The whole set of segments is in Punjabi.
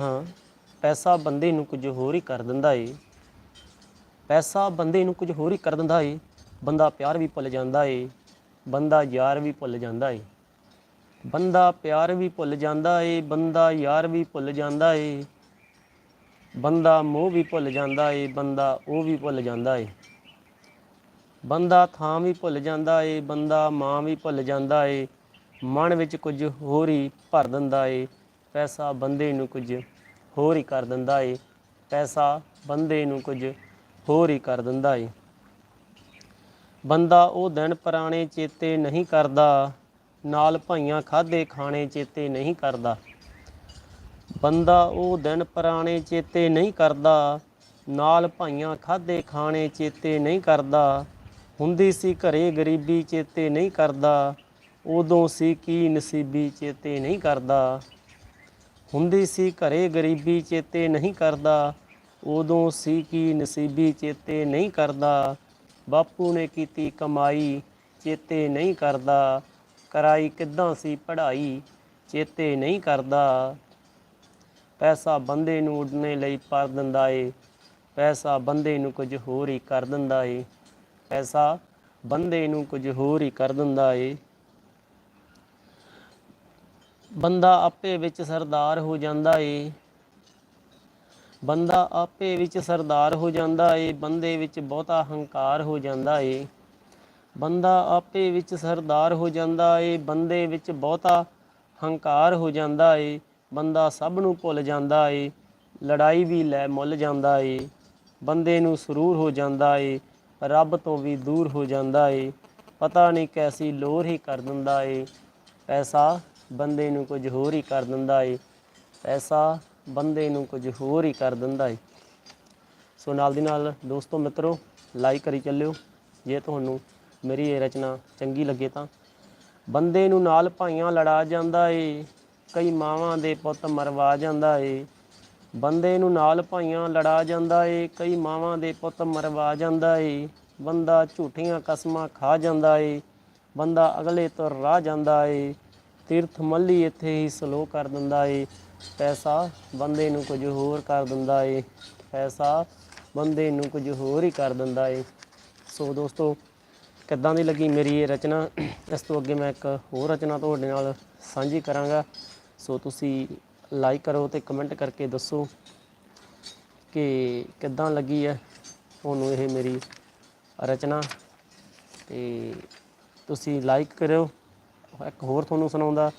ਹਾਂ, ਪੈਸਾ ਬੰਦੇ ਨੂੰ ਕੁਝ ਹੋਰ ਹੀ ਕਰ ਦਿੰਦਾ ਏ। ਪੈਸਾ ਬੰਦੇ ਨੂੰ ਕੁਝ ਹੋਰ ਹੀ ਕਰ ਦਿੰਦਾ ਏ। ਬੰਦਾ ਪਿਆਰ ਵੀ ਭੁੱਲ ਜਾਂਦਾ ਏ। ਬੰਦਾ ਯਾਰ ਵੀ ਭੁੱਲ ਜਾਂਦਾ ਏ। ਬੰਦਾ ਪਿਆਰ ਵੀ ਭੁੱਲ ਜਾਂਦਾ ਏ। ਬੰਦਾ ਯਾਰ ਵੀ ਭੁੱਲ ਜਾਂਦਾ ਏ। ਬੰਦਾ ਮੋਹ ਵੀ ਭੁੱਲ ਜਾਂਦਾ ਏ। ਬੰਦਾ ਉਹ ਵੀ ਭੁੱਲ ਜਾਂਦਾ ਏ। ਬੰਦਾ ਥਾਂ ਵੀ ਭੁੱਲ ਜਾਂਦਾ ਏ। ਬੰਦਾ ਮਾਂ ਵੀ ਭੁੱਲ ਜਾਂਦਾ ਏ। ਮਨ ਵਿੱਚ ਕੁਝ ਹੋਰ ਹੀ ਭਰ ਦਿੰਦਾ ਏ। ਪੈਸਾ ਬੰਦੇ ਨੂੰ ਕੁਝ ਹੋਰ ਹੀ ਕਰ ਦਿੰਦਾ ਏ। ਪੈਸਾ ਬੰਦੇ ਨੂੰ ਕੁਝ ਹੋਰ ਹੀ ਕਰ ਦਿੰਦਾ ਏ। ਬੰਦਾ ਉਹ ਦਿਨ ਪੁਰਾਣੇ ਚੇਤੇ ਨਹੀਂ ਕਰਦਾ, ਨਾਲ ਭਾਈਆਂ ਖਾਦੇ ਖਾਣੇ ਚੇਤੇ ਨਹੀਂ ਕਰਦਾ। ਬੰਦਾ ਉਹ ਦਿਨ ਪੁਰਾਣੇ ਚੇਤੇ ਨਹੀਂ ਕਰਦਾ, ਨਾਲ ਭਾਈਆਂ ਖਾਦੇ ਖਾਣੇ ਚੇਤੇ ਨਹੀਂ ਕਰਦਾ। ਹੁੰਦੀ ਸੀ ਘਰੇ ਗਰੀਬੀ ਚੇਤੇ ਨਹੀਂ ਕਰਦਾ, ਉਦੋਂ ਸੀ ਕੀ ਨਸੀਬੀ ਚੇਤੇ ਨਹੀਂ ਕਰਦਾ। ਹੁੰਦੀ ਸੀ ਘਰੇ ਗਰੀਬੀ ਚੇਤੇ ਨਹੀਂ ਕਰਦਾ, ਉਦੋਂ ਸੀ ਕੀ ਨਸੀਬੀ ਚੇਤੇ ਨਹੀਂ ਕਰਦਾ। ਬਾਪੂ ਨੇ ਕੀਤੀ ਕਮਾਈ, ਚੇਤੇ ਨਹੀਂ ਕਰਦਾ। ਕਰਾਈ ਕਿੱਦਾਂ ਸੀ ਪੜ੍ਹਾਈ, ਚੇਤੇ ਨਹੀਂ ਕਰਦਾ। ਪੈਸਾ ਬੰਦੇ ਨੂੰ ਉੱਡਣੇ ਲਈ ਪਰ ਦਿੰਦਾ ਏ, ਪੈਸਾ ਬੰਦੇ ਨੂੰ ਕੁਝ ਹੋਰ ਹੀ ਕਰ ਦਿੰਦਾ ਏ। ਪੈਸਾ ਬੰਦੇ ਨੂੰ ਕੁਝ ਹੋਰ ਹੀ ਕਰ ਦਿੰਦਾ ਏ। ਬੰਦਾ ਆਪੇ ਵਿੱਚ ਸਰਦਾਰ ਹੋ ਜਾਂਦਾ ਏ। ਬੰਦਾ ਆਪੇ ਵਿੱਚ ਸਰਦਾਰ ਹੋ ਜਾਂਦਾ ਏ, ਬੰਦੇ ਵਿੱਚ ਬਹੁਤਾ ਹੰਕਾਰ ਹੋ ਜਾਂਦਾ ਏ। ਬੰਦਾ ਆਪੇ ਵਿੱਚ ਸਰਦਾਰ ਹੋ ਜਾਂਦਾ ਏ, ਬੰਦੇ ਵਿੱਚ ਬਹੁਤਾ ਹੰਕਾਰ ਹੋ ਜਾਂਦਾ ਏ। ਬੰਦਾ ਸਭ ਨੂੰ ਭੁੱਲ ਜਾਂਦਾ ਏ, ਲੜਾਈ ਵੀ ਲੈ ਮੁੱਲ ਜਾਂਦਾ ਏ। ਬੰਦੇ ਨੂੰ ਸਰੂਰ ਹੋ ਜਾਂਦਾ ਏ, ਰੱਬ ਤੋਂ ਵੀ ਦੂਰ ਹੋ ਜਾਂਦਾ ਏ। ਪਤਾ ਨਹੀਂ ਕੈਸੀ ਲੋਰ ਹੀ ਕਰ ਦਿੰਦਾ ਏ। ਪੈਸਾ ਬੰਦੇ ਨੂੰ ਕੁਝ ਹੋਰ ਹੀ ਕਰ ਦਿੰਦਾ ਏ। ਪੈਸਾ ਬੰਦੇ ਨੂੰ ਕੁਝ ਹੋਰ ਹੀ ਕਰ ਦਿੰਦਾ ਏ। ਸੋ ਨਾਲ ਦੀ ਨਾਲ ਦੋਸਤੋ, ਮਿੱਤਰੋ ਲਾਈਕ ਕਰੀ ਚੱਲਿਓ। ਜੇ ਤੁਹਾਨੂੰ ਮੇਰੀ ਇਹ ਰਚਨਾ ਚੰਗੀ ਲੱਗੇ ਤਾਂ। ਬੰਦੇ ਨੂੰ ਨਾਲ ਭਾਈਆਂ ਲੜਾ ਜਾਂਦਾ ਏ, ਕਈ ਮਾਵਾਂ ਦੇ ਪੁੱਤ ਮਰਵਾ ਜਾਂਦਾ ਏ। ਬੰਦੇ ਨੂੰ ਨਾਲ ਭਾਈਆਂ ਲੜਾ ਜਾਂਦਾ ਏ, ਕਈ ਮਾਵਾਂ ਦੇ ਪੁੱਤ ਮਰਵਾ ਜਾਂਦਾ ਏ। ਬੰਦਾ ਝੂਠੀਆਂ ਕਸਮਾਂ ਖਾ ਜਾਂਦਾ ਏ, ਬੰਦਾ ਅਗਲੇ ਤੋਂ ਰਾਹ ਜਾਂਦਾ ਏ। ਤੀਰਥ ਮੱਲੀ ਇੱਥੇ ਹੀ ਸਲੋ ਕਰ ਦਿੰਦਾ ਏ। ਪੈਸਾ ਬੰਦੇ ਨੂੰ ਕੁਝ ਹੋਰ ਕਰ ਦਿੰਦਾ ਏ। ਪੈਸਾ ਬੰਦੇ ਨੂੰ ਕੁਝ ਹੋਰ ਹੀ ਕਰ ਦਿੰਦਾ ਏ। ਸੋ ਦੋਸਤੋ, ਕਿੱਦਾਂ ਦੀ ਲੱਗੀ ਮੇਰੀ ਇਹ ਰਚਨਾ? ਇਸ ਤੋਂ ਅੱਗੇ ਮੈਂ ਇੱਕ ਹੋਰ ਰਚਨਾ ਤੁਹਾਡੇ ਨਾਲ ਸਾਂਝੀ ਕਰਾਂਗਾ। ਸੋ ਤੁਸੀਂ ਲਾਈਕ ਕਰੋ ਤੇ ਕਮੈਂਟ ਕਰਕੇ ਦੱਸੋ ਕਿ ਕਿੱਦਾਂ ਲੱਗੀ ਹੈ ਤੁਹਾਨੂੰ ਇਹ ਮੇਰੀ ਰਚਨਾ। ਤੇ ਤੁਸੀਂ ਲਾਈਕ ਕਰਿਓ। ਇੱਕ ਹੋਰ ਤੁਹਾਨੂੰ ਸੁਣਾਉਂਦਾ।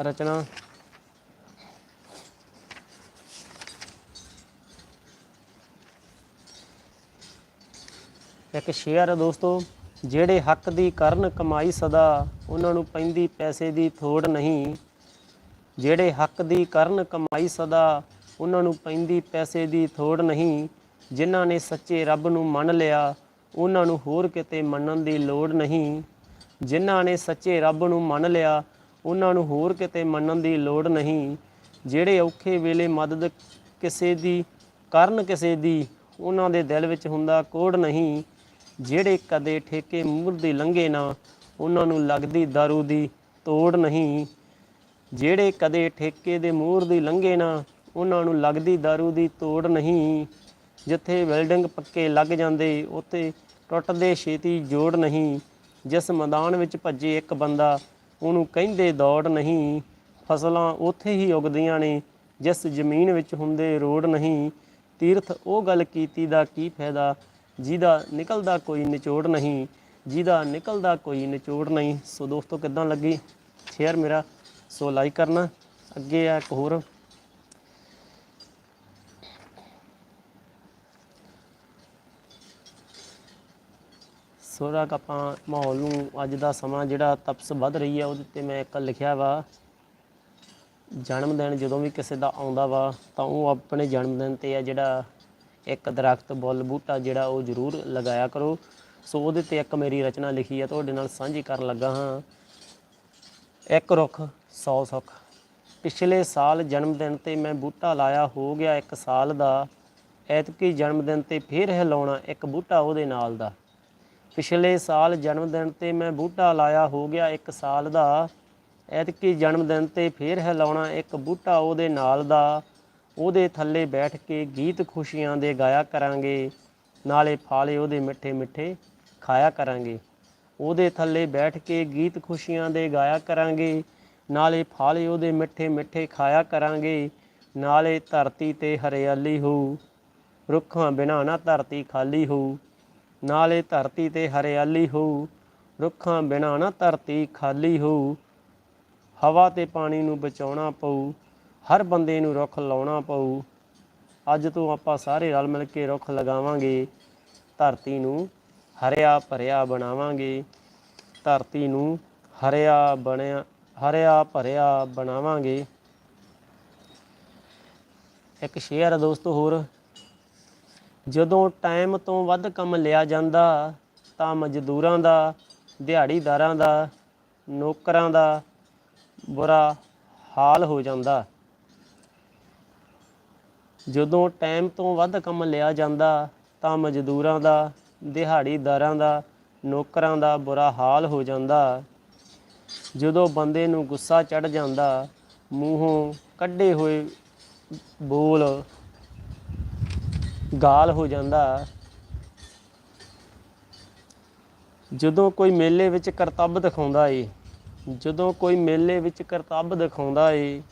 ਰਚਨਾ। ਇੱਕ ਸ਼ੇਅਰ ਹੈ ਦੋਸਤੋ, ਜਿਹੜੇ ਹੱਕ ਦੀ ਕਰਨ ਕਮਾਈ ਸਦਾ, ਉਹਨਾਂ ਨੂੰ ਪੈਂਦੀ ਪੈਸੇ ਦੀ ਥੋੜ ਨਹੀਂ। ਜਿਹੜੇ ਹੱਕ ਦੀ ਕਰਨ ਕਮਾਈ ਸਦਾ, ਉਹਨਾਂ ਨੂੰ ਪੈਂਦੀ ਪੈਸੇ ਦੀ ਥੋੜ ਨਹੀਂ। ਜਿਨ੍ਹਾਂ ਨੇ ਸੱਚੇ ਰੱਬ ਨੂੰ ਮੰਨ ਲਿਆ, ਉਹਨਾਂ ਨੂੰ ਹੋਰ ਕਿਤੇ ਮੰਨਣ ਦੀ ਲੋੜ ਨਹੀਂ। ਜਿਨ੍ਹਾਂ ਨੇ ਸੱਚੇ ਰੱਬ ਨੂੰ ਮੰਨ ਲਿਆ, ਉਹਨਾਂ ਨੂੰ ਹੋਰ ਕਿਤੇ ਮੰਨਣ ਦੀ ਲੋੜ ਨਹੀਂ। ਜਿਹੜੇ ਔਖੇ ਵੇਲੇ ਮਦਦ ਕਿਸੇ ਦੀ, ਕਰਨ ਕਿਸੇ ਦੀ, ਉਹਨਾਂ ਦੇ ਦਿਲ ਵਿੱਚ ਹੁੰਦਾ ਕੋੜ ਨਹੀਂ। ਜਿਹੜੇ ਕਦੇ ਠੇਕੇ ਮੂਰ ਦੀ ਲੰਘੇ ਨਾ, ਉਹਨਾਂ ਨੂੰ ਲੱਗਦੀ ਦਾਰੂ ਦੀ ਤੋੜ ਨਹੀਂ। ਜਿਹੜੇ ਕਦੇ ਠੇਕੇ ਦੇ ਮੂਰ ਦੀ ਲੰਘੇ ਨਾ, ਉਹਨਾਂ ਨੂੰ ਲੱਗਦੀ ਦਾਰੂ ਦੀ ਤੋੜ ਨਹੀਂ। ਜਿੱਥੇ ਬਿਲਡਿੰਗ ਪੱਕੇ ਲੱਗ ਜਾਂਦੇ, ਉੱਥੇ ਟੁੱਟਦੇ ਛੇਤੀ ਜੋੜ ਨਹੀਂ। ਜਿਸ ਮੈਦਾਨ ਵਿੱਚ ਭੱਜੇ ਇੱਕ ਬੰਦਾ, ਉਹਨੂੰ ਕਹਿੰਦੇ ਦੌੜ ਨਹੀਂ, ਫਸਲਾਂ ਉੱਥੇ ਹੀ ਉਗਦੀਆਂ ਨੇ, ਜਿਸ ਜ਼ਮੀਨ ਵਿੱਚ ਹੁੰਦੇ ਰੋੜ ਨਹੀਂ। ਤੀਰਥ ਉਹ ਗੱਲ ਕੀਤੀ ਦਾ ਕੀ ਫਾਇਦਾ? ਜਿਹਦਾ ਨਿਕਲਦਾ ਕੋਈ ਨਿਚੋੜ ਨਹੀਂ, ਜਿਹਦਾ ਨਿਕਲਦਾ ਕੋਈ ਨਿਚੋੜ ਨਹੀਂ। ਸੋ ਦੋਸਤੋ, ਕਿੱਦਾਂ ਲੱਗੀ? ਸ਼ੇਅਰ ਮੇਰਾ, ਸੋ ਲਾਈਕ ਕਰਨਾ। ਅੱਗੇ ਆ ਇੱਕ ਹੋਰ ਸੋਰਾ ਆਪਾਂ ਮਾਹੌਲ ਨੂੰ ਅੱਜ ਦਾ ਸਮਾਂ ਜਿਹੜਾ ਤਪਸ ਵੱਧ ਰਹੀ ਹੈ ਉਹਦੇ ਤੇ ਮੈਂ ਇੱਕ ਲਿਖਿਆ ਵਾ। ਜਨਮ ਦਿਨ ਜਦੋਂ ਵੀ ਕਿਸੇ ਦਾ ਆਉਂਦਾ ਵਾ, ਤਾਂ ਉਹ ਆਪਣੇ ਜਨਮ ਦਿਨ ਤੇ ਆ ਜਿਹੜਾ ਇੱਕ ਦਰਖਤ, ਬੁੱਲ, ਬੂਟਾ ਜਿਹੜਾ ਉਹ ਜ਼ਰੂਰ ਲਗਾਇਆ ਕਰੋ। ਸੋ ਉਹਦੇ ਤੇ ਇੱਕ ਮੇਰੀ ਰਚਨਾ ਲਿਖੀ ਹੈ ਤੁਹਾਡੇ ਨਾਲ ਸਾਂਝੀ ਕਰਨ ਲੱਗਾ ਹਾਂ। ਇੱਕ ਰੁੱਖ 100 ਸੁੱਖ। ਪਿਛਲੇ ਸਾਲ ਜਨਮ ਦਿਨ ਤੇ ਮੈਂ ਬੂਟਾ ਲਾਇਆ ਹੋ ਗਿਆ ਇੱਕ ਸਾਲ ਦਾ। ਐਤਕੀ ਜਨਮ ਦਿਨ ਤੇ ਫੇਰ ਹਿਲਾਉਣਾ ਇੱਕ ਬੂਟਾ ਉਹਦੇ ਨਾਲ ਦਾ। ਪਿਛਲੇ ਸਾਲ ਜਨਮ ਦਿਨ ਤੇ ਮੈਂ ਬੂਟਾ ਲਾਇਆ ਹੋ ਗਿਆ ਇੱਕ ਸਾਲ ਦਾ। ਐਤਕੀ ਜਨਮ ਦਿਨ ਤੇ ਫੇਰ ਹਿਲਾਉਣਾ ਇੱਕ ਬੂਟਾ ਉਹਦੇ ਨਾਲ ਦਾ। ਉਹਦੇ ਥੱਲੇ ਬੈਠ ਕੇ ਗੀਤ ਖੁਸ਼ੀਆਂ ਦੇ ਗਾਇਆ ਕਰਾਂਗੇ। ਨਾਲੇ ਫਾਲੇ ਉਹਦੇ ਮਿੱਠੇ ਮਿੱਠੇ ਖਾਇਆ ਕਰਾਂਗੇ। ਉਹਦੇ ਥੱਲੇ ਬੈਠ ਕੇ ਗੀਤ ਖੁਸ਼ੀਆਂ ਦੇ ਗਾਇਆ ਕਰਾਂਗੇ। ਨਾਲੇ ਫਾਲੇ ਉਹਦੇ ਮਿੱਠੇ ਮਿੱਠੇ ਖਾਇਆ ਕਰਾਂਗੇ। ਨਾਲੇ ਧਰਤੀ ਤੇ ਹਰਿਆਲੀ ਹੋ ਰੁੱਖਾਂ ਬਿਨਾ ਨਾ ਧਰਤੀ ਖਾਲੀ ਹੋ ਨਾਲੇ ਧਰਤੀ ਤੇ ਹਰਿਆਲੀ ਹੋਊ, ਰੁੱਖਾਂ ਬਿਨਾਂ ਨਾ ਧਰਤੀ ਖਾਲੀ ਹੋਊ। ਹਵਾ ਤੇ ਪਾਣੀ ਨੂੰ ਬਚਾਉਣਾ ਪਊ, ਹਰ ਬੰਦੇ ਨੂੰ ਰੁੱਖ ਲਾਉਣਾ ਪਊ। ਅੱਜ ਤੋਂ ਆਪਾਂ ਸਾਰੇ ਰਲ ਮਿਲ ਕੇ ਰੁੱਖ ਲਗਾਵਾਂਗੇ, ਧਰਤੀ ਨੂੰ ਹਰਿਆ ਭਰਿਆ ਬਣਾਵਾਂਗੇ। ਧਰਤੀ ਨੂੰ ਹਰਿਆ ਬਣਿਆ, ਹਰਿਆ ਭਰਿਆ ਬਣਾਵਾਂਗੇ। ਇੱਕ ਸ਼ੇਅਰ ਦੋਸਤੋ, ਹੋਰ ਜਦੋਂ ਟਾਈਮ ਤੋਂ ਵੱਧ ਕੰਮ ਲਿਆ ਜਾਂਦਾ, ਤਾਂ ਮਜ਼ਦੂਰਾਂ ਦਾ, ਦਿਹਾੜੀਦਾਰਾਂ ਦਾ, ਨੌਕਰਾਂ ਦਾ ਬੁਰਾ ਹਾਲ ਹੋ ਜਾਂਦਾ। ਜਦੋਂ ਟਾਈਮ ਤੋਂ ਵੱਧ ਕੰਮ ਲਿਆ ਜਾਂਦਾ, ਤਾਂ ਮਜ਼ਦੂਰਾਂ ਦਾ, ਦਿਹਾੜੀਦਾਰਾਂ ਦਾ, ਨੌਕਰਾਂ ਦਾ ਬੁਰਾ ਹਾਲ ਹੋ ਜਾਂਦਾ। ਜਦੋਂ ਬੰਦੇ ਨੂੰ ਗੁੱਸਾ ਚੜ ਜਾਂਦਾ, ਮੂੰਹੋਂ ਕੱਢੇ ਹੋਏ ਬੋਲ ਗਾਲ ਹੋ ਜਾਂਦਾ। ਜਦੋਂ ਕੋਈ ਮੇਲੇ ਵਿੱਚ ਕਰਤੱਵ ਦਿਖਾਉਂਦਾ ਏ, ਜਦੋਂ ਕੋਈ ਮੇਲੇ ਵਿੱਚ ਕਰਤੱਵ ਦਿਖਾਉਂਦਾ ਏ,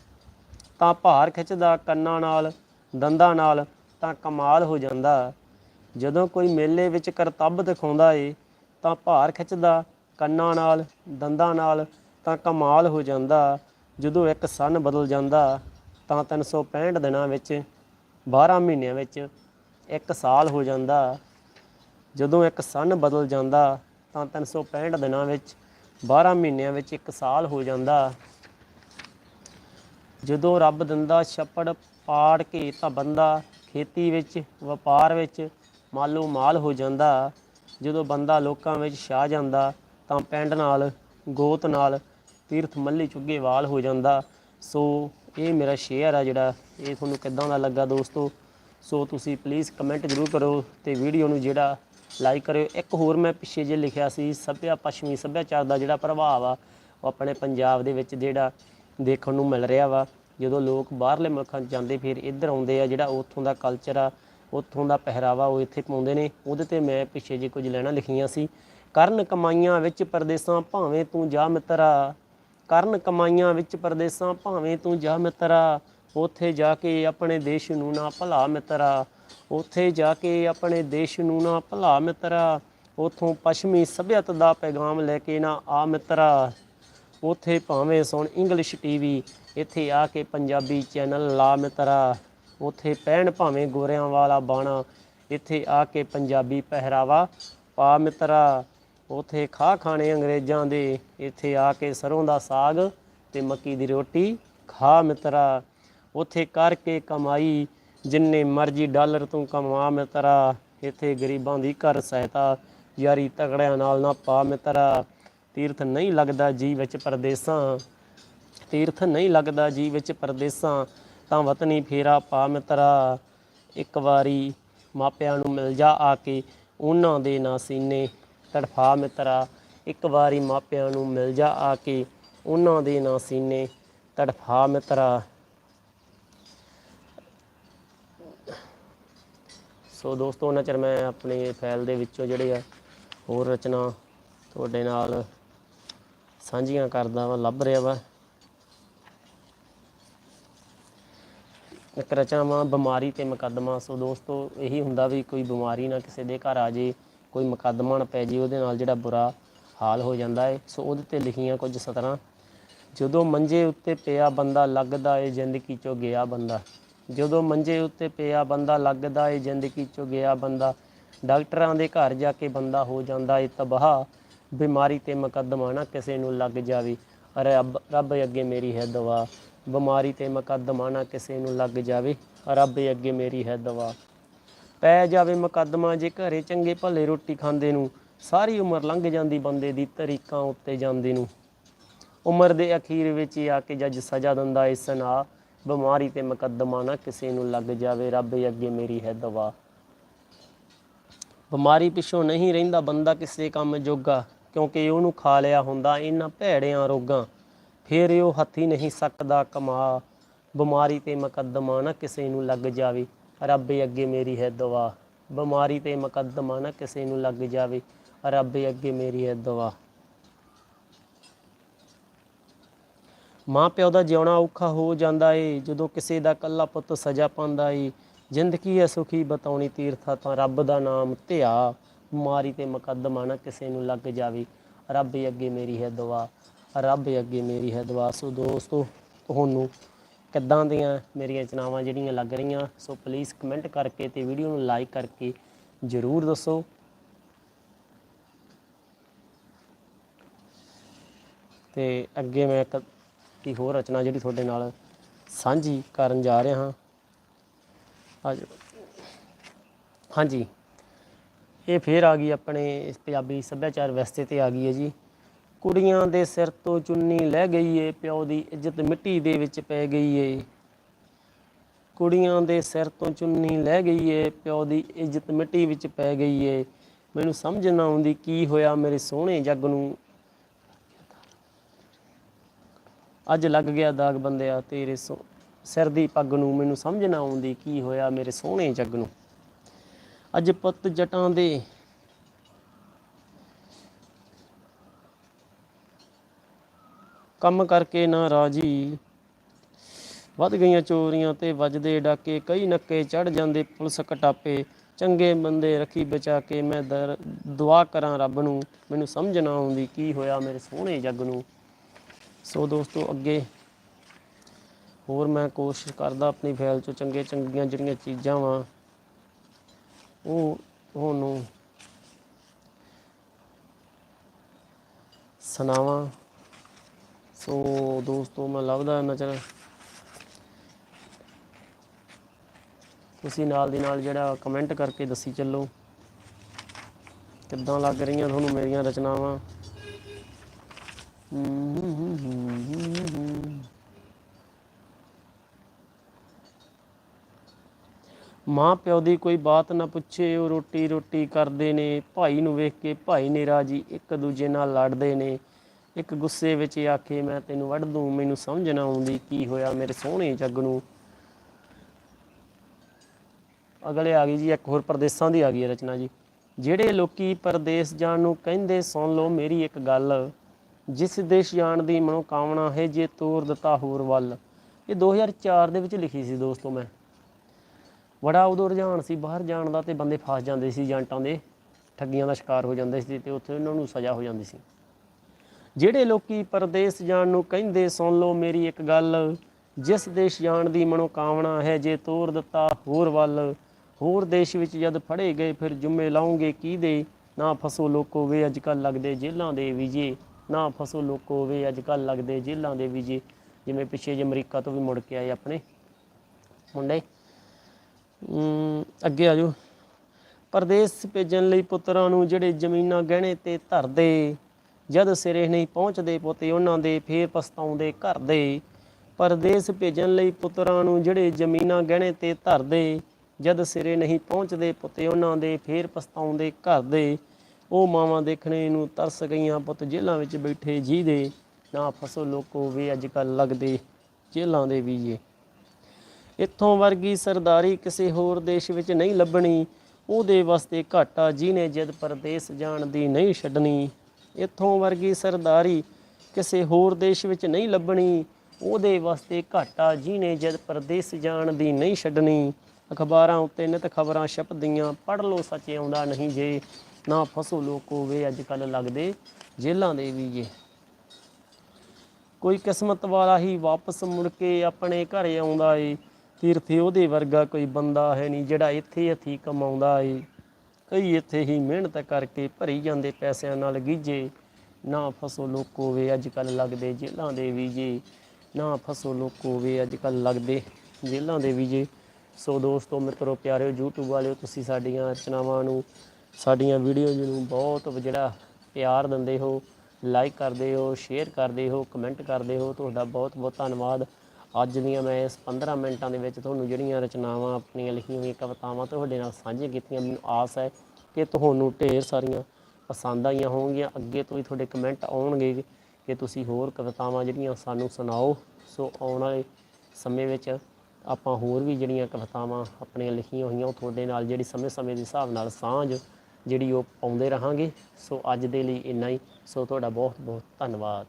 ਤਾਂ ਭਾਰ ਖਿੱਚਦਾ ਕੰਨਾਂ ਨਾਲ, ਦੰਦਾਂ ਨਾਲ ਤਾਂ ਕਮਾਲ ਹੋ ਜਾਂਦਾ। ਜਦੋਂ ਕੋਈ ਮੇਲੇ ਵਿੱਚ ਕਰਤੱਵ ਦਿਖਾਉਂਦਾ ਏ, ਤਾਂ ਭਾਰ ਖਿੱਚਦਾ ਕੰਨਾਂ ਨਾਲ, ਦੰਦਾਂ ਨਾਲ ਤਾਂ ਕਮਾਲ ਹੋ ਜਾਂਦਾ। ਜਦੋਂ ਇੱਕ ਸਨ ਬਦਲ ਜਾਂਦਾ, ਤਾਂ 365 ਦਿਨਾਂ ਵਿੱਚ 12 ਮਹੀਨਿਆਂ ਵਿੱਚ ਇੱਕ ਸਾਲ ਹੋ ਜਾਂਦਾ, ਜਦੋਂ ਇੱਕ ਸਨ ਬਦਲ ਜਾਂਦਾ, ਤਾਂ 365 ਦਿਨਾਂ ਵਿੱਚ 12 ਮਹੀਨਿਆਂ ਵਿੱਚ ਇੱਕ ਸਾਲ ਹੋ ਜਾਂਦਾ। ਜਦੋਂ ਰੱਬ ਦਿੰਦਾ ਛੱਪੜ ਪਾੜ ਕੇ ਤਾਂ ਬੰਦਾ ਖੇਤੀ ਵਿੱਚ, ਵਪਾਰ ਵਿੱਚ ਮਾਲੋ ਮਾਲ ਹੋ ਜਾਂਦਾ। ਜਦੋਂ ਬੰਦਾ ਲੋਕਾਂ ਵਿੱਚ ਛਾ ਜਾਂਦਾ, ਤਾਂ ਪਿੰਡ ਨਾਲ, ਗੋਤ ਨਾਲ ਤੀਰਥ ਮੱਲੀ ਚੁੱਗੇ ਵਾਲ ਹੋ ਜਾਂਦਾ। ਸੋ ਇਹ ਮੇਰਾ ਸ਼ੇਅਰ ਆ ਜਿਹੜਾ, ਇਹ ਤੁਹਾਨੂੰ ਕਿੱਦਾਂ ਦਾ ਲੱਗਾ ਦੋਸਤੋ? ਸੋ ਤੁਸੀਂ ਪਲੀਜ਼ ਕਮੈਂਟ ਜ਼ਰੂਰ ਕਰੋ ਤੇ ਵੀਡੀਓ ਨੂੰ ਜਿਹੜਾ ਲਾਈਕ ਕਰਿਓ। ਇੱਕ ਹੋਰ ਮੈਂ ਪਿੱਛੇ ਜੇ ਲਿਖਿਆ ਸੀ, ਸੱਭਿਆ ਪੱਛਮੀ ਸੱਭਿਆਚਾਰ ਦਾ ਜਿਹੜਾ ਪ੍ਰਭਾਵ ਆ, ਉਹ ਆਪਣੇ ਪੰਜਾਬ ਦੇ ਵਿੱਚ ਜਿਹੜਾ ਦੇਖਣ ਨੂੰ ਮਿਲ ਰਿਹਾ ਵਾ। ਜਦੋਂ ਲੋਕ ਬਾਹਰਲੇ ਮੁਲਕਾਂ 'ਚ ਜਾਂਦੇ, ਫਿਰ ਇੱਧਰ ਆਉਂਦੇ ਆ, ਜਿਹੜਾ ਉੱਥੋਂ ਦਾ ਕਲਚਰ ਆ, ਉੱਥੋਂ ਦਾ ਪਹਿਰਾਵਾ ਉਹ ਇੱਥੇ ਪਾਉਂਦੇ ਨੇ। ਉਹਦੇ ਤੇ ਮੈਂ ਪਿੱਛੇ ਜੇ ਕੁਝ ਲੈਣਾ ਲਿਖੀਆਂ ਸੀ। ਕਰਨ ਕਮਾਈਆਂ ਵਿੱਚ ਪਰਦੇਸਾਂ ਭਾਵੇਂ ਤੂੰ ਜਾ ਮਿੱਤਰਾ ਕਰਨ ਕਮਾਈਆਂ ਵਿੱਚ ਪਰਦੇਸਾਂ ਭਾਵੇਂ ਤੂੰ ਜਾ ਮਿੱਤਰਾ ਉੱਥੇ ਜਾ ਕੇ ਆਪਣੇ ਦੇਸ਼ ਨੂੰ ਨਾ ਭਲਾ ਮਿੱਤਰਾ। ਉੱਥੇ ਜਾ ਕੇ ਆਪਣੇ ਦੇਸ਼ ਨੂੰ ਨਾ ਭਲਾ ਮਿੱਤਰਾ। ਉਥੋਂ ਪੱਛਮੀ ਸਭਿਅਤ ਦਾ ਪੈਗਾਮ ਲੈ ਕੇ ਨਾ ਆ ਮਿੱਤਰਾ। ਉੱਥੇ ਭਾਵੇਂ ਸੁਣ ਇੰਗਲਿਸ਼ ਟੀਵੀ ਇੱਥੇ ਆ ਕੇ ਪੰਜਾਬੀ ਚੈਨਲ ਲਾ ਮਿੱਤਰਾ। ਉੱਥੇ ਪਹਿਣ ਭਾਵੇਂ ਗੋਰਿਆਂ ਵਾਲਾ ਬਾਣਾ, ਇੱਥੇ ਆ ਕੇ ਪੰਜਾਬੀ ਪਹਿਰਾਵਾ ਪਾ ਮਿੱਤਰਾ। ਉੱਥੇ ਖਾ ਖਾਣੇ ਅੰਗਰੇਜ਼ਾਂ ਦੇ, ਇੱਥੇ ਆ ਕੇ ਸਰੋਂ ਦਾ ਸਾਗ ਤੇ ਮੱਕੀ ਦੀ ਰੋਟੀ ਖਾ ਮਿੱਤਰਾ। ਉੱਥੇ ਕਰਕੇ ਕਮਾਈ, ਜਿੰਨੇ ਮਰਜ਼ੀ ਡਾਲਰ ਤੂੰ ਕਮਾ ਮਿੱਤਰਾ ਇੱਥੇ ਗਰੀਬਾਂ ਦੀ ਘਰ ਸਹਾਇਤਾ, ਯਾਰੀ ਤਗੜਿਆਂ ਨਾਲ ਨਾ ਪਾ ਮਿੱਤਰਾ ਤੀਰਥ ਨਹੀਂ ਲੱਗਦਾ ਜੀ ਵਿੱਚ ਪਰਦੇਸਾਂ। ਤੀਰਥ ਨਹੀਂ ਲੱਗਦਾ ਜੀ ਵਿੱਚ ਪਰਦੇਸਾਂ, ਤਾਂ ਵਤਨੀ ਫੇਰਾ ਪਾ ਮਿੱਤਰਾ ਇੱਕ ਵਾਰੀ ਮਾਪਿਆਂ ਨੂੰ ਮਿਲ ਜਾ ਆ ਕੇ, ਉਹਨਾਂ ਦੇ ਨਾ ਸੀਨੇ ਤੜਫਾ ਮਿੱਤਰਾ ਇੱਕ ਵਾਰੀ ਮਾਪਿਆਂ ਨੂੰ ਮਿਲ ਜਾ ਆ ਕੇ, ਉਹਨਾਂ ਦੇ ਨਾ ਸੀਨੇ ਤੜਫਾ ਮਿੱਤਰਾ ਸੋ ਦੋਸਤੋ, ਉਹਨਾਂ ਚਿਰ ਮੈਂ ਆਪਣੇ ਫਾਈਲ ਦੇ ਵਿੱਚੋਂ ਜਿਹੜੇ ਆ ਹੋਰ ਰਚਨਾ ਤੁਹਾਡੇ ਨਾਲ ਸਾਂਝੀਆਂ ਕਰਦਾ ਵਾ, ਲੱਭ ਰਿਹਾ ਵਾ। ਇੱਕ ਰਚਨਾ ਵਾ, ਬਿਮਾਰੀ ਤੇ ਮੁਕੱਦਮਾ। ਸੋ ਦੋਸਤੋ, ਇਹੀ ਹੁੰਦਾ ਵੀ ਕੋਈ ਬਿਮਾਰੀ ਨਾ ਕਿਸੇ ਦੇ ਘਰ ਆ ਜੇ, ਕੋਈ ਮੁਕੱਦਮਾ ਨਾ ਪੈ ਜੇ, ਉਹਦੇ ਨਾਲ ਜਿਹੜਾ ਬੁਰਾ ਹਾਲ ਹੋ ਜਾਂਦਾ ਹੈ ਸੋ ਉਹਦੇ ਤੇ ਲਿਖੀਆਂ ਕੁਝ ਸਤਰਾਂ। ਜਦੋਂ ਮੰਜੇ ਉੱਤੇ ਪਿਆ ਬੰਦਾ, ਲੱਗਦਾ ਏ ਜ਼ਿੰਦਗੀ ਚੋਂ ਗਿਆ ਬੰਦਾ। ਜਦੋਂ ਮੰਜੇ ਉੱਤੇ ਪਿਆ ਬੰਦਾ ਲੱਗਦਾ ਏ ਜ਼ਿੰਦਗੀ ਚੋਂ ਗਿਆ ਬੰਦਾ। ਡਾਕਟਰਾਂ ਦੇ ਘਰ ਜਾ ਕੇ ਬੰਦਾ ਹੋ ਜਾਂਦਾ ਏ ਤਬਾਹ, ਬਿਮਾਰੀ ਤੇ ਮੁਕੱਦਮਾ ਨਾ ਕਿਸੇ ਨੂੰ ਲੱਗ ਜਾਵੇ। ਰੱਬ ਰੱਬ ਅੱਗੇ ਮੇਰੀ ਹੈ ਦਵਾ। ਬਿਮਾਰੀ ਤੇ ਮੁਕੱਦਮਾ ਨਾ ਕਿਸੇ ਨੂੰ ਲੱਗ ਜਾਵੇ। ਰੱਬ ਅੱਗੇ ਮੇਰੀ ਹੈ ਦਵਾ। ਪੈ ਜਾਵੇ ਮੁਕੱਦਮਾ ਜੇ ਘਰੇ ਚੰਗੇ ਭਲੇ ਰੋਟੀ ਖਾਂਦੇ ਨੂੰ। ਸਾਰੀ ਉਮਰ ਲੰਘ ਜਾਂਦੀ ਬੰਦੇ ਦੀ ਤਰੀਕਾਂ ਉੱਤੇ ਜਾਂਦੇ ਨੂੰ। ਉਮਰ ਦੇ ਅਖੀਰ ਵਿੱਚ ਹੀ ਆ ਕੇ ਜੱਜ ਸਜ਼ਾ ਦਿੰਦਾ ਇਸ ਨਾ ਬਿਮਾਰੀ ਤੇ ਮੁਕੱਦਮਾ ਨਾ ਕਿਸੇ ਨੂੰ ਲੱਗ ਜਾਵੇ, ਰੱਬ ਅੱਗੇ ਮੇਰੀ ਹੈ ਦਵਾ। ਬਿਮਾਰੀ ਪਿੱਛੋਂ ਨਹੀਂ ਰਹਿੰਦਾ ਬੰਦਾ ਕਿਸੇ ਕੰਮ ਜੋਗਾ, ਕਿਉਂਕਿ ਉਹਨੂੰ ਖਾ ਲਿਆ ਹੁੰਦਾ ਇਹਨਾਂ ਭੈੜਿਆਂ ਰੋਗਾਂ। ਫੇਰ ਉਹ ਹੱਥੀ ਨਹੀਂ ਸਕਦਾ ਕਮਾ। ਬਿਮਾਰੀ ਤੇ ਮੁਕੱਦਮਾ ਨਾ ਕਿਸੇ ਨੂੰ ਲੱਗ ਜਾਵੇ, ਰੱਬ ਅੱਗੇ ਮੇਰੀ ਹੈ ਦਵਾ। ਬਿਮਾਰੀ ਤੇ ਮੁਕੱਦਮਾ ਨਾ ਕਿਸੇ ਨੂੰ ਲੱਗ ਜਾਵੇ, ਰੱਬ ਅੱਗੇ ਮੇਰੀ ਹੈ ਦਵਾ। ਮਾਂ ਪਿਓ ਦਾ ਜਿਉਣਾ ਔਖਾ ਹੋ ਜਾਂਦਾ ਏ, ਜਦੋਂ ਕਿਸੇ ਦਾ ਕੱਲਾ ਪੁੱਤ ਸਜ਼ਾ ਪਾਉਂਦਾ ਏ। ਜ਼ਿੰਦਗੀ ਹੈ ਸੁਖੀ, ਬਤਾਉਣੀ ਤੀਰਥਾ ਤਾਂ ਰੱਬ ਦਾ ਨਾਮ ਧਿਆ। ਬਿਮਾਰੀ ਤੇ ਮੁਕੱਦਮਾ ਨਾ ਕਿਸੇ ਨੂੰ ਲੱਗ ਜਾਵੇ। ਰੱਬ ਅੱਗੇ ਮੇਰੀ ਹੈ ਦੁਆ, ਰੱਬ ਅੱਗੇ ਮੇਰੀ ਹੈ ਦੁਆ। ਸੋ ਦੋਸਤੋ, ਤੁਹਾਨੂੰ ਕਿੱਦਾਂ ਦੀਆਂ ਮੇਰੀਆਂ ਚਨਾਵਾਂ ਜਿਹੜੀਆਂ ਲੱਗ ਰਹੀਆਂ, ਸੋ ਪਲੀਜ਼ ਕਮੈਂਟ ਕਰਕੇ ਤੇ ਵੀਡੀਓ ਨੂੰ ਲਾਈਕ ਕਰਕੇ ਜਰੂਰ ਦੱਸੋ। ਤੇ ਅੱਗੇ ਮੈਂ ਇੱਕ ਹੋਰ ਰਚਨਾ ਜਿਹੜੀ ਤੁਹਾਡੇ ਨਾਲ ਸਾਂਝੀ ਕਰਨ ਜਾ ਰਿਹਾ ਹਾਂ। ਅੱਜ ਹਾਂਜੀ। ਇਹ ਫੇਰ ਆ ਗਈ ਆਪਣੇ ਇਸ ਪੰਜਾਬੀ ਸੱਭਿਆਚਾਰ ਵਿਰਸੇ ਤੇ ਆ ਗਈ ਹੈ ਜੀ। ਕੁੜੀਆਂ ਦੇ ਸਿਰ ਤੋਂ ਚੁੰਨੀ ਲੈ ਗਈ ਏ, ਪਿਓ ਦੀ ਇੱਜ਼ਤ ਮਿੱਟੀ ਦੇ ਵਿੱਚ ਪੈ ਗਈ ਏ। ਕੁੜੀਆਂ ਦੇ ਸਿਰ ਤੋਂ ਚੁੰਨੀ ਲੈ ਗਈ ਏ, ਪਿਓ ਦੀ ਇੱਜ਼ਤ ਮਿੱਟੀ ਵਿੱਚ ਪੈ ਗਈ ਏ। ਮੈਨੂੰ ਸਮਝ ਨਾ ਆਉਂਦੀ ਕੀ ਹੋਇਆ ਮੇਰੇ ਸੋਹਣੇ ਜੱਗ ਨੂੰ। ਅੱਜ ਲੱਗ ਗਿਆ ਦਾਗ ਬੰਦਿਆ ਤੇਰੇ ਸੋ ਸਿਰ ਦੀ ਪੱਗ ਨੂੰ ਮੈਨੂੰ ਸਮਝ ਨਾ ਆਉਂਦੀ ਕੀ ਹੋਇਆ ਮੇਰੇ ਸੋਹਣੇ ਜੱਗ ਨੂੰ। ਅੱਜ ਪੁੱਤ ਜਟਾਂ ਦੇ ਕੰਮ ਕਰਕੇ ਨਾ ਰਾਜੀ। ਵੱਧ ਗਈਆਂ ਚੋਰੀਆਂ ਤੇ ਵੱਜਦੇ ਡਾਕੇ, ਕਈ ਨੱਕੇ ਚੜ ਜਾਂਦੇ ਪੁਲਿਸ ਕਟਾਪੇ। ਚੰਗੇ ਬੰਦੇ ਰੱਖੀ ਬਚਾ ਕੇ ਮੈਂ ਦਰ ਦੁਆ ਕਰਾਂ ਰੱਬ ਨੂੰ, ਮੈਨੂੰ ਸਮਝ ਨਾ ਆਉਂਦੀ ਕੀ ਹੋਇਆ ਮੇਰੇ ਸੋਹਣੇ ਜੱਗ ਨੂੰ। ਸੋ ਦੋਸਤੋ, ਅੱਗੇ ਹੋਰ ਮੈਂ ਕੋਸ਼ਿਸ਼ ਕਰਦਾ ਆਪਣੀ ਫਾਈਲ ਚੋਂ ਚੰਗੇ ਚੰਗੀਆਂ ਜਿਹੜੀਆਂ ਚੀਜ਼ਾਂ ਵਾ, ਉਹ ਤੁਹਾਨੂੰ ਸੁਣਾਵਾਂ। ਸੋ ਦੋਸਤੋ, ਮੈਂ ਲੱਭਦਾ ਨਜ਼ਰ। ਤੁਸੀਂ ਨਾਲ ਦੀ ਨਾਲ ਜਿਹੜਾ ਕਮੈਂਟ ਕਰਕੇ ਦੱਸੀ ਚੱਲੋ। ਕਿੱਦਾਂ ਲੱਗ ਰਹੀਆਂ ਤੁਹਾਨੂੰ ਮੇਰੀਆਂ ਰਚਨਾਵਾਂ? ਮਾਂ ਪਿਓ ਦੀ ਕੋਈ ਬਾਤ ਨਾ ਪੁੱਛੇ, ਉਹ ਰੋਟੀ ਰੋਟੀ ਕਰਦੇ ਨੇ। ਭਾਈ ਨੂੰ ਵੇਖ ਕੇ ਭਾਈ ਨੇ ਰਾਜੀ ਇੱਕ ਦੂਜੇ ਨਾਲ ਲੜਦੇ ਨੇ। ਇੱਕ ਗੁੱਸੇ ਵਿੱਚ ਆਖੇ, ਮੈਂ ਤੈਨੂੰ ਵੱਢ ਦੂੰ, ਮੈਨੂੰ ਸਮਝ ਨਾ ਆਉਂਦੀ ਕੀ ਹੋਇਆ ਮੇਰੇ ਸੋਹਣੇ ਜੱਗ ਨੂੰ। ਅਗਲੇ ਆ ਗਈ ਜੀ, ਇੱਕ ਹੋਰ ਪ੍ਰਦੇਸਾਂ ਦੀ ਆ ਗਈ ਹੈ ਰਚਨਾ ਜੀ। ਜਿਹੜੇ ਲੋਕੀ ਪਰਦੇਸ ਜਾਣ ਨੂੰ ਕਹਿੰਦੇ, ਸੁਣ ਲਓ ਮੇਰੀ ਇੱਕ ਗੱਲ। ਜਿਸ ਦੇਸ਼ ਜਾਣ ਦੀ ਮਨੋਕਾਮਨਾ ਹੈ, ਜੇ ਤੋਰ ਦਿੱਤਾ ਹੋਰ ਵੱਲ। ਇਹ 2004 ਦੇ ਵਿੱਚ ਲਿਖੀ ਸੀ ਦੋਸਤੋ ਮੈਂ। ਬੜਾ ਉਦੋਂ ਰੁਝਾਨ ਸੀ, ਬਾਹਰ ਜਾਣ ਦਾ ਤੇ ਬੰਦੇ ਫਸ ਜਾਂਦੇ ਸੀ, ਏਜੰਟਾਂ ਦੇ ਠੱਗੀਆਂ ਦਾ ਸ਼ਿਕਾਰ ਹੋ ਜਾਂਦੇ ਸੀ ਤੇ ਉੱਥੇ ਉਹਨਾਂ ਨੂੰ ਸਜ਼ਾ ਹੋ ਜਾਂਦੀ ਸੀ। ਜਿਹੜੇ ਲੋਕੀ ਪਰਦੇਸ ਜਾਣ ਨੂੰ ਕਹਿੰਦੇ, ਸੁਣ ਲਓ ਮੇਰੀ ਇੱਕ ਗੱਲ, ਜਿਸ ਦੇਸ਼ ਜਾਣ ਦੀ ਮਨੋਕਾਮਨਾ ਹੈ, ਜੇ ਤੋਰ ਦਿੱਤਾ ਹੋਰ ਵੱਲ, ਹੋਰ ਦੇਸ਼ ਵਿੱਚ ਜਦ ਫੜੇ ਗਏ, ਫਿਰ ਜੁੰਮੇ ਲਾਉਂਗੇ ਕੀ ਦੇ ਨਾ ਫਸੋ ਲੋਕੋ ਵੇ, ਅੱਜ ਕੱਲ ਲੱਗਦੇ ਜੇਲਾਂ ਦੇ ਵੀਜੇ। ਨਾ ਫਸੋ ਲੋਕੋ ਹੋਵੇ ਅੱਜ ਕੱਲ ਲੱਗਦੇ ਜੇਲਾਂ ਦੇ ਵੀ ਵੀਜੇ ਜਿਵੇਂ ਪਿੱਛੇ ਜੇ ਅਮਰੀਕਾ ਤੋਂ ਵੀ ਮੁੜ ਕੇ ਆਏ ਆਪਣੇ। ਮੁੰਡੇ। ਅਮ, ਅੱਗੇ ਆ ਜਾਓ। ਪਰਦੇਸ ਭੇਜਣ ਲਈ ਪੁੱਤਰਾਂ ਨੂੰ ਜਿਹੜੇ ਜ਼ਮੀਨਾਂ ਗਹਿਣੇ ਤੇ ਧਰਦੇ ਜਦ ਸਿਰੇ ਨਹੀਂ ਪਹੁੰਚਦੇ ਪੋਤੇ ਉਹਨਾਂ ਦੇ ਫੇਰ ਪਛਤਾਉਂਦੇ ਘਰ ਦੇ ਪਰਦੇਸ ਭੇਜਣ ਲਈ ਪੁੱਤਰਾਂ ਨੂੰ ਜਿਹੜੇ ਜ਼ਮੀਨਾਂ ਗਹਿਣੇ ਤੇ ਧਰਦੇ ਜਦ ਸਿਰੇ ਨਹੀਂ ਪਹੁੰਚਦੇ ਪੁੱਤੇ ਉਹਨਾਂ ਦੇ ਫੇਰ ਪਛਤਾਉਂਦੇ ਘਰ ਦੇ ਉਹ ਮਾਵਾਂ ਦੇਖਣੇ ਨੂੰ ਤਰਸ ਗਈਆਂ, ਪੁੱਤ ਜੇਲਾਂ ਵਿੱਚ ਬੈਠੇ ਜੀ ਦੇ ਨਾ ਫਸੋ ਲੋਕੋ ਵੇ ਅੱਜ ਕੱਲ ਲੱਗਦੇ ਜੇਲਾਂ ਦੇ ਵੀਜੇ। ਇੱਥੋਂ ਵਰਗੀ ਸਰਦਾਰੀ ਕਿਸੇ ਹੋਰ ਦੇਸ਼ ਵਿੱਚ ਨਹੀਂ ਲੱਭਣੀ। ਉਹਦੇ ਵਾਸਤੇ ਘਾਟਾ ਜਿਹਨੇ ਜਦ ਪਰਦੇਸ ਜਾਣ ਦੀ ਨਹੀਂ ਛੱਡਣੀ। ਇੱਥੋਂ ਵਰਗੀ ਸਰਦਾਰੀ ਕਿਸੇ ਹੋਰ ਦੇਸ਼ ਵਿੱਚ ਨਹੀਂ ਲੱਭਣੀ। ਉਹਦੇ ਵਾਸਤੇ ਘਾਟਾ ਜਿਹਨੇ ਜਦ ਪਰਦੇਸ ਜਾਣ ਦੀ ਨਹੀਂ ਛੱਡਣੀ। ਅਖਬਾਰਾਂ ਉੱਤੇ ਨਿਤ ਖਬਰਾਂ ਛਪਦੀਆਂ, ਪੜ੍ਹ ਲਓ ਸੱਚ ਆਉਂਦਾ ਨਹੀਂ ਜੇ। ਨਾ ਫਸੋ ਲੋਕ ਹੋਵੇ, ਅੱਜ ਕੱਲ ਲੱਗਦੇ ਜੇਲਾਂ ਦੇ ਵੀ ਜੇ। ਕੋਈ ਕਿਸਮਤ ਵਾਲਾ ਹੀ ਵਾਪਸ ਮੁੜ ਕੇ ਆਪਣੇ ਘਰ ਆਉਂਦਾ ਏ, ਤੀਰਥੇ ਉਹਦੇ ਵਰਗਾ ਕੋਈ ਬੰਦਾ ਹੈ ਨਹੀਂ ਜਿਹੜਾ ਇੱਥੇ ਹੱਥੀ ਕਮਾਉਂਦਾ ਏ। ਕਈ ਇੱਥੇ ਹੀ ਮਿਹਨਤ ਕਰਕੇ ਭਰੀ ਜਾਂਦੇ ਪੈਸਿਆਂ ਨਾਲ ਗੀਜੇ। ਨਾ ਫਸੋ ਲੋਕੋ ਵੇ ਅੱਜ ਕੱਲ ਲੱਗਦੇ ਜੇਲਾਂ ਦੇ ਵੀ ਜੇ। ਨਾ ਫਸੋ ਲੋਕੋ ਵੇ ਅੱਜ ਕੱਲ ਲੱਗਦੇ ਜੇਲਾਂ ਦੇ ਵੀ ਜੇ। ਸੋ ਦੋਸਤੋ, ਮਿੱਤਰੋ, ਪਿਆਰਿਓ, YouTube ਵਾਲਿਓ, ਤੁਸੀਂ ਸਾਡੀਆਂ ਰਚਨਾਵਾਂ ਨੂੰ ਸਾਡੀਆਂ ਵੀਡੀਓਜ਼ ਨੂੰ ਬਹੁਤ ਜਿਹੜਾ ਪਿਆਰ ਦਿੰਦੇ ਹੋ ਲਾਈਕ ਕਰਦੇ ਹੋ ਸ਼ੇਅਰ ਕਰਦੇ ਹੋ ਕਮੈਂਟ ਕਰਦੇ ਹੋ, ਤੁਹਾਡਾ ਬਹੁਤ ਬਹੁਤ ਧੰਨਵਾਦ। ਅੱਜ ਦੀਆਂ ਮੈਂ ਇਸ 15 ਮਿੰਟਾਂ ਦੇ ਵਿੱਚ ਤੁਹਾਨੂੰ ਜਿਹੜੀਆਂ ਰਚਨਾਵਾਂ ਆਪਣੀਆਂ ਲਿਖੀਆਂ ਹੋਈਆਂ ਕਵਿਤਾਵਾਂ ਤੁਹਾਡੇ ਨਾਲ ਸਾਂਝੀਆਂ ਕੀਤੀਆਂ, ਮੈਨੂੰ ਆਸ ਹੈ ਕਿ ਤੁਹਾਨੂੰ ਢੇਰ ਸਾਰੀਆਂ ਪਸੰਦ ਆਈਆਂ ਹੋਣਗੀਆਂ। ਅੱਗੇ ਤੋਂ ਵੀ ਤੁਹਾਡੇ ਕਮੈਂਟ ਆਉਣਗੇ ਕਿ ਤੁਸੀਂ ਹੋਰ ਕਵਿਤਾਵਾਂ ਜਿਹੜੀਆਂ ਸਾਨੂੰ ਸੁਣਾਓ। ਸੋ ਆਉਣ ਵਾਲੇ ਸਮੇਂ ਵਿੱਚ ਆਪਾਂ ਹੋਰ ਵੀ ਜਿਹੜੀਆਂ ਕਵਿਤਾਵਾਂ ਆਪਣੀਆਂ ਲਿਖੀਆਂ ਹੋਈਆਂ ਉਹ ਤੁਹਾਡੇ ਨਾਲ ਜਿਹੜੀ ਸਮੇਂ-ਸਮੇਂ ਦੇ ਹਿਸਾਬ ਨਾਲ ਸਾਂਝ ਜਿਹੜੀ ਉਹ ਪਾਉਂਦੇ ਰਹਾਂਗੇ। ਸੋ ਅੱਜ ਦੇ ਲਈ ਇੰਨਾ ਹੀ। ਸੋ ਤੁਹਾਡਾ ਬਹੁਤ ਬਹੁਤ ਧੰਨਵਾਦ।